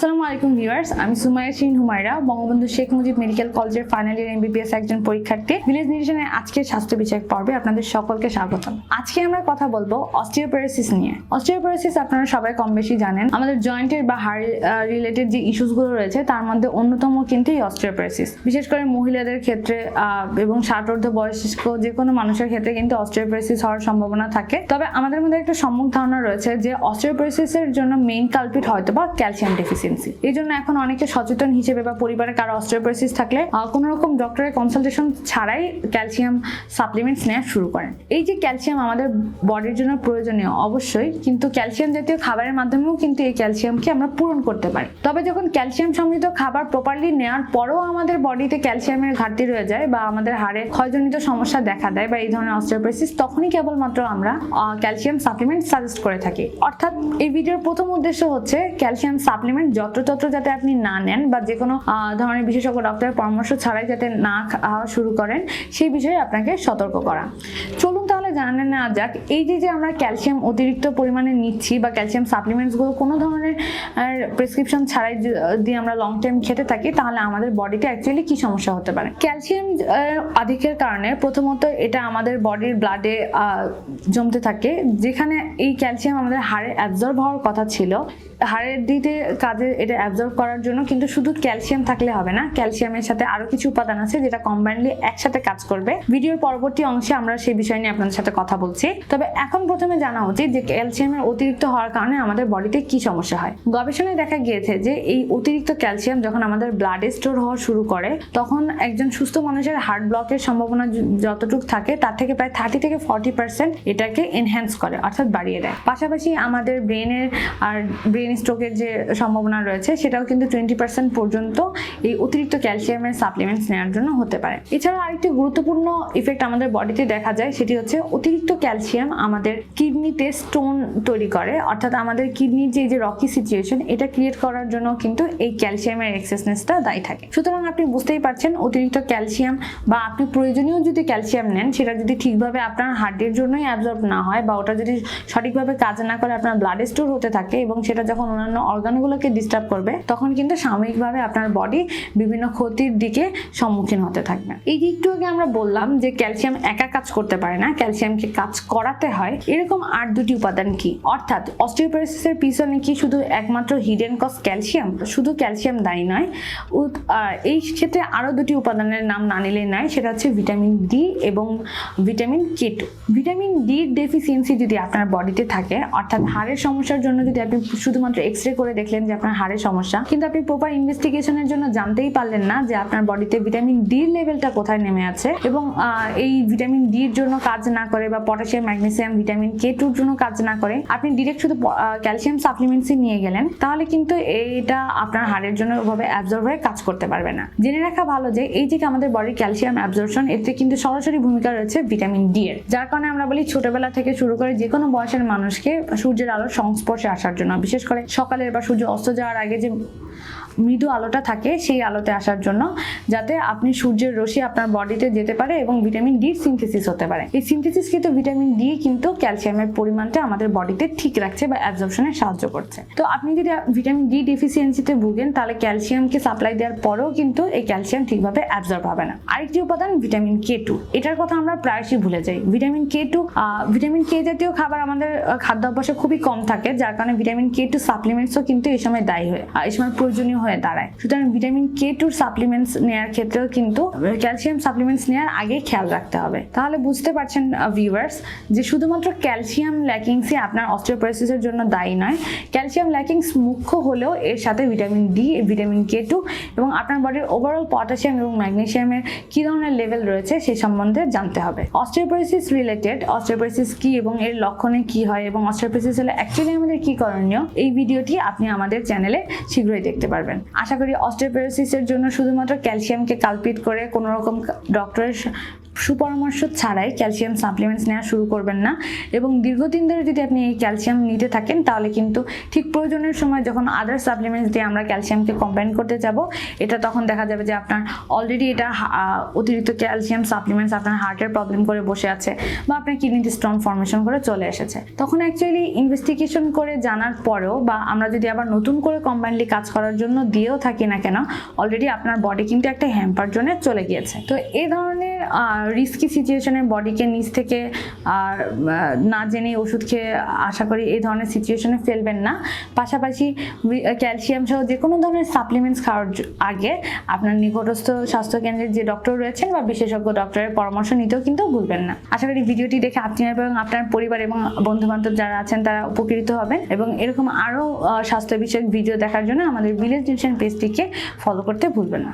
আসসালামু আলাইকুম ভিউয়ার্স, আমি Sumaiya Shin Humaira, Bangabandhu Sheikh Mujib medical college final year MBBS একজন পরীক্ষার্থী। ভিলেজ নিউট্রিশনের আজকের স্বাস্থ্য বিষয়ক পর্বে আপনাদের সকলকে স্বাগতম। আজকে আমরা কথা বলব অস্টিওপোরোসিস নিয়ে। অস্টিওপোরোসিস আপনারা সবাই কম বেশি জানেন। আমাদের জয়েন্টের বা হাড় রিলেটেড যে ইস্যুসগুলো রয়েছে, তার মধ্যে অন্যতম কিন্তু এই অস্টিওপোরোসিস। বিশেষ করে মহিলাদের ক্ষেত্রে এবং ষাটোর্ধ বয়স্ক যে কোনো মানুষের ক্ষেত্রে কিন্তু অস্টিওপোরোসিস হওয়ার সম্ভাবনা থাকে। তবে আমাদের মধ্যে একটা সম্মুখ ধারণা রয়েছে যে অস্টিওপোরোসিসের জন্য মেইন কালপিট হয়তো বা ক্যালসিয়াম ডেফিসিয়েন্সি এই জন্য এখন অনেকে সচেতন হিসেবে বা পরিবারে কারও অস্টিওপোরোসিস থাকলে কোনো রকম ডক্টরের কনসালটেশন ছাড়াই ক্যালসিয়াম সাপ্লিমেন্টস নেওয়া শুরু করেন। এই যে ক্যালসিয়াম আমাদের বডির জন্য প্রয়োজনীয়, অবশ্যই, কিন্তু ক্যালসিয়াম জাতীয় খাবারের মাধ্যমেও কিন্তু এই ক্যালসিয়ামকে আমরা পূরণ করতে পারি। তবে যখন ক্যালসিয়াম সমৃদ্ধ খাবার প্রপারলি নেওয়ার পরেও আমাদের বডিতে ক্যালসিয়ামের ঘাটতি রয়ে যায় বা আমাদের হাড়ে ক্ষয়জনিত সমস্যা দেখা দেয় বা এই ধরনের অস্টিওপোরোসিস তখনই কেবলমাত্র আমরা ক্যালসিয়াম সাপ্লিমেন্ট সাজেস্ট করে থাকি। অর্থাৎ এই ভিডিওর প্রথম উদ্দেশ্য হচ্ছে ক্যালসিয়াম সাপ্লিমেন্ট যত্রতত্র যাতে আপনি না নেন বা যে কোনো ধরনের বিশেষজ্ঞ ডক্টরের পরামর্শ ছাড়াই যাতে না খাওয়া শুরু করেন, সেই বিষয়ে আপনাকে সতর্ক করা। চলুন তাহলে জানে না যাক, এই যে যে আমরা ক্যালসিয়াম অতিরিক্ত পরিমাণে নিচ্ছি বা ক্যালসিয়াম সাপ্লিমেন্টসগুলো কোনো ধরনের প্রেসক্রিপশন ছাড়াই যে- দিয়ে আমরা লং টাইম খেতে থাকি, তাহলে আমাদের বডিতে অ্যাকচুয়ালি কি সমস্যা হতে পারে? ক্যালসিয়াম আধিক্যের কারণে প্রথমত এটা আমাদের বডির ব্লাডে জমতে থাকে, যেখানে এই ক্যালসিয়াম আমাদের হাড়ে অ্যাবজর্ব হওয়ার কথা ছিল। হাড়ের দিতে কাজে এটা অ্যাবজর্ব করার জন্য কিন্তু শুধু ক্যালসিয়াম থাকলে হবে না ক্যালসিয়ামের সাথে আরও কিছু উপাদান আছে যেটা কম্বাইনলি একসাথে কাজ করবে। ভিডিওর পরবর্তী অংশে আমরা সেই বিষয় নিয়ে আপনাদের সাথে কথা বলছি। তবে এখন প্রথমে জানা উচিত যে ক্যালসিয়ামের অতিরিক্ত হওয়ার কারণে আমাদের বডিতে কি সমস্যা হয়। গবেষণায় দেখা গিয়েছে যে এই অতিরিক্ত ক্যালসিয়াম যখন আমাদের ব্লাডে স্টোর হওয়া শুরু করে, তখন একজন সুস্থ মানুষের হার্ট ব্লকের সম্ভাবনা যতটুকু থাকে, তার থেকে প্রায় থার্টি থেকে ফর্টি পার্সেন্ট এটাকে এনহ্যান্স করে, অর্থাৎ বাড়িয়ে দেয়। পাশাপাশি আমাদের ব্রেনের আর ব্রেন স্ট্রোকের যে সম্ভাবনা রয়েছে, সেটাও কিন্তু টোয়েন্টি পার্সেন্ট পর্যন্ত এই অতিরিক্ত ক্যালসিয়ামের সাপ্লিমেন্টস নেওয়ার জন্য হতে পারে। এছাড়া আরেকটি গুরুত্বপূর্ণ ইফেক্ট আমাদের বডিতে দেখা যায়, সেটি হচ্ছে অতিরিক্ত ক্যালসিয়াম আমাদের কিডনিতে স্টোন তৈরি করে, অর্থাৎ আমাদের কিডনির যে যে রকি সিচুয়েশন এটা ক্রিয়েট করার জন্য কিন্তু এই ক্যালসিয়ামের এক্সেসনেসটা দায়ী থাকে। সুতরাং আপনি বুঝতেই পারছেন, অতিরিক্ত ক্যালসিয়াম বা আপনি প্রয়োজনীয় যদি ক্যালসিয়াম নেন, সেটা যদি ঠিকভাবে আপনার হার্টের জন্যই অ্যাবজর্ব না হয় বা ওটা যদি সঠিকভাবে কাজ না করে আপনার ব্লাড স্টোর হতে থাকে এবং সেটা যখন অন্যান্য অর্গানগুলোকে ডিস্টার্ব করবে, তখন কিন্তু সাময়িকভাবে আপনার বডি বিভিন্ন ক্ষতির দিকে সম্মুখীন হতে থাকবে। এই যে আগে আমরা বললাম যে, ক্যালসিয়াম একা কাজ করতে পারে না ক্যালসিয়ামকে কাজ করাতে হয়, এরকম আর দুটি উপাদান কি? অর্থাৎ অস্টিওপোরোসিসের পিছনে কি শুধু একমাত্র হিডেন কজ ক্যালসিয়াম? শুধু ক্যালসিয়াম দায়ী নয়। এই ক্ষেত্রে আরও দুটি উপাদানের নাম না নিলেই নয় সেটা হচ্ছে ভিটামিন ডি এবং ভিটামিন কে টু। ভিটামিন ডির ডেফিসিয়েন্সি যদি আপনার বডিতে থাকে, অর্থাৎ হাড়ের সমস্যার জন্য যদি আপনি শুধুমাত্র এক্স রে করে দেখলেন যে আপনার হাড়ের সমস্যা, কিন্তু আপনি প্রপার ইনভেস্টিগেশনের জন্য জানতেই পারলেন না যে আপনার বডিতে ভিটামিন ডির লেভেলটা কোথায় নেমে আছে এবং এই ভিটামিন ডির জন্য কাজ না করে বা পটাশিয়াম, ম্যাগনেসিয়াম, ভিটামিন কে টুর জন্য কাজ না করে, আপনি ডিরেক্ট শুধু ক্যালসিয়াম সাপ্লিমেন্টসই নিয়ে গেলেন, তাহলে কিন্তু এইটা আপনার হাড়ের জন্য ওভাবে অ্যাবজর্ব হয়ে কাজ করতে পারবে না। জেনে রাখা ভালো যে এই যে আমাদের বডির ক্যালসিয়াম অ্যাবজর্পশন এতে কিন্তু সরাসরি ভূমিকা রয়েছে ভিটামিন ডি এর। যার কারণে আমরা বলি ছোটবেলা থেকে শুরু করে যে কোনো বয়সের মানুষকে সূর্যের আলোর সংস্পর্শে আসার জন্য, বিশেষ করে সকালের বা সূর্য অস্ত যাওয়ার আগে যে মৃদু আলোটা থাকে সেই আলোতে আসার জন্য, যাতে আপনি সূর্যের রশ্মি আপনার বডিতে যেতে পারে এবং ভিটামিন ডি সিনথেসিস হতে পারে। এই সিনথেসিস কিন্তু ভিটামিন ডি কিন্তু ক্যালসিয়ামের পরিমাণটা আমাদের বডিতে ঠিক রাখছে বা অ্যাবজর্পশনে সাহায্য করছে। তো আপনি যদি ভিটামিন ডি ডেফিসিয়েন্সিতে ভুগেন, তাহলে ক্যালসিয়ামকে সাপ্লাই দেওয়ার পরেও কিন্তু এই ক্যালসিয়াম ঠিকভাবে অ্যাবজর্ব হবে না। আরেকটি উপাদান ভিটামিন কে টু। এটার কথা আমরা প্রায়শই ভুলে যাই। Vitamin K two vitamin K জাতীয় খাবার আমাদের খাদ্য অভ্যাসে খুবই কম থাকে, যার কারণে ভিটামিন কে টু সাপ্লিমেন্টসও কিন্তু এই সময় দায়ী হয়। এই সময় প্রয়োজনীয় হয়ে দাঁড়ায়। সুতরাং ভিটামিন কে টুর সাপ্লিমেন্টস নেওয়ার ক্ষেত্রেও কিন্তু ক্যালসিয়াম সাপ্লিমেন্টস নেওয়ার আগে খেয়াল রাখতে হবে। তাহলে বুঝতে পারছেন ভিউয়ার্স যে শুধুমাত্র ক্যালসিয়াম ল্যাকিংসই আপনার অস্ট্রিওপোরোসিসের জন্য দায়ী নয়। ক্যালসিয়াম ল্যাকিংস মুখ্য হলেও এর সাথে vitamin D vitamin K two এবং আপনার বডির ওভারঅল পটাশিয়াম এবং ম্যাগনেশিয়ামের কী ধরনের লেভেল রয়েছে সেই সম্বন্ধে জানতে হবে। অস্ট্রিওপোরোসিস রিলেটেড অস্ট্রিওপোরোসিস কি এবং এর লক্ষণে কি হয় এবং অস্ট্রিওপোরোসিস হলে অ্যাকচুয়ালি আমাদের কি করণীয় এই ভিডিওটি আপনি আমাদের চ্যানেলে শীঘ্রই দেখতে পারবেন। আশা করি অস্ট্রিওপোরোসিসের জন্য শুধুমাত্র ক্যালসিয়ামকে কালপিট করে কোনো রকম ডক্টরের সুপরামর্শ ছাড়াই ক্যালসিয়াম সাপ্লিমেন্টস নেওয়া শুরু করবেন না এবং দীর্ঘদিন ধরে যদি আপনি এই ক্যালসিয়াম নিতে থাকেন, তাহলে কিন্তু ঠিক প্রয়োজনের সময় যখন আদার সাপ্লিমেন্টস দিয়ে আমরা ক্যালসিয়ামকে কম্বাইন করতে যাব, এটা তখন দেখা যাবে যে আপনার অলরেডি এটা অতিরিক্ত ক্যালসিয়াম সাপ্লিমেন্টস আপনার হার্টের প্রবলেম করে বসে আছে বা আপনার কিডনিতে স্টোন ফর্মেশন করে চলে এসেছে। তখন অ্যাকচুয়ালি ইনভেস্টিগেশন করে জানার পরেও বা আমরা যদি আবার নতুন করে কম্বাইনলি কাজ করার জন্য দিয়েও থাকি না কেন অলরেডি আপনার বডি কিন্তু একটা হ্যাম্পার জন্য চলে গিয়েছে। তো এই ধরনের রিস্কি সিচুয়েশনে বডিকে নিচ থেকে না জেনে ওষুধ খেয়ে আশা করি এই ধরনের সিচুয়েশনে ফেলবেন না। পাশাপাশি ক্যালসিয়াম সহ যে কোনো ধরনের সাপ্লিমেন্টস খাওয়ার আগে আপনার নিকটস্থ স্বাস্থ্যকেন্দ্রের যে ডক্টর রয়েছেন বা বিশেষজ্ঞ ডক্টরের পরামর্শ নিতেও কিন্তু ভুলবেন না। আশা করি ভিডিওটি দেখে আপনি এবং আপনার পরিবার এবং বন্ধু বান্ধব যারা আছেন তারা উপকৃত হবেন এবং এরকম আরও স্বাস্থ্য বিষয়ক ভিডিও দেখার জন্য আমাদের ভিলেজ নিউট্রিশন পেজটিকে ফলো করতে ভুলবেন না।